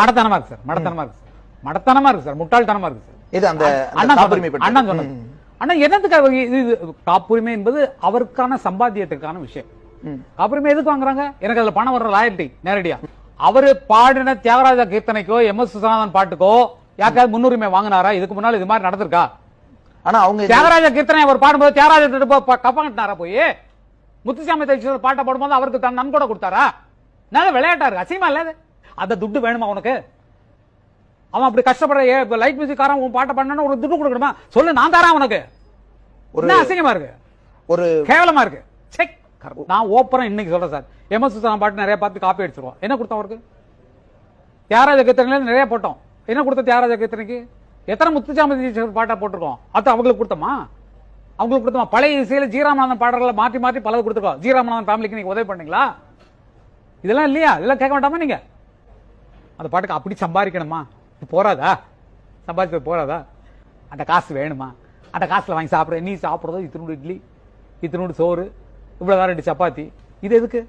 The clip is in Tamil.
மடத்தனமா இருக்கு சார் மடத்தனமா இருக்கு சார் மடத்தனமா இருக்கு சார் முட்டாள்தனமா இருக்கு சார் இது அந்த அண்ணா காப்புரிமை. அண்ணா சொன்னது. அண்ணா என்னத்துக்கு அவர் இது இது காப்புரிமை என்பது அவருக்கான சம்பாத்தியத்துக்கான விஷயம். காப்புரிமை எதுக்கு வாங்குறாங்க? எனக்கு அதுல பணம் வர்ற லாயல்ட்டி நேரடியா. அவரு பாடின தியாகராஜ கீர்த்தனைக்கோ எம். எஸ். சுசனாதன் பாட்டுக்கோ யாருக்காவது முன்னுரிமை வாங்கினாரா? இதுக்கு முன்னால இது மாதிரி நடந்திருக்கா? ஆனா அவங்க தியாகராஜ கீர்த்தனை அவர் பாடும்போது தியாகராஜ கப்பாங்கிட்டாரா போய்? முத்துசாமி தைச்சர் பாட்டை பாடும்போது அவருக்கு தன் நன்கொடை கொடுத்தாரா? நல்ல விளையாட்டா இருக்கு? அசியமா இல்ல இது? அந்த துட்டு வேணுமா உனக்கு? அவன் அப்படி கஷ்டப்படுற ஏ- லைட் மியூசிக்காரன் உன் பாட்டை பண்ணா ஒரு துட்டு கொடுக்கணுமா? சொல்லு நான் தரேன் உனக்கு ஒரு அசிங்கமா இருக்கு? ஒரு கேவலமா இருக்கு. செக் நான் ஓப்பரா இன்னைக்கு சொல்றேன் சார். எம் எஸ் பாட்டு நிறைய பார்த்து காப்பி அடிச்சிருவோம் என்ன கொடுத்தோம் அவருக்கு? தியாகராஜ கீர்த்தனையில நிறைய போட்டோம். என்ன கொடுத்த தியாகராஜ கீர்த்தனைக்கு? எத்தனை முத்துச்சாமி பாட்டா போட்டிருக்கோம்? அது அவங்களுக்கு கொடுத்தோமா? அவங்களுக்கு கொடுத்தோமா? பழைய இசையில ஜீராமநாதன் பாடல்களை மாற்றி மாற்றி பலது கொடுத்துருக்கோம். ஜீராமநாதன் ஃபேமிலிக்கு நீங்க உதவி பண்ணீங்களா? இதெல்லாம் இல்லையா? இதெல்லாம் கேட்க வேண்டாமா நீங்க? அந்த பாட்டுக்கு அப்படி சம்பாதிக்கணுமா? இது போறாதா? சம்பாதிச்சது போறாதா? அந்த காசு வேணுமா? அந்த காசில் வாங்கி சாப்பிடுற நீ சாப்பிட்றதோ இத்தினோடு இட்லி இத்தினோடு சோறு இவ்வளவு ரெண்டு சப்பாத்தி. இது எதுக்கு?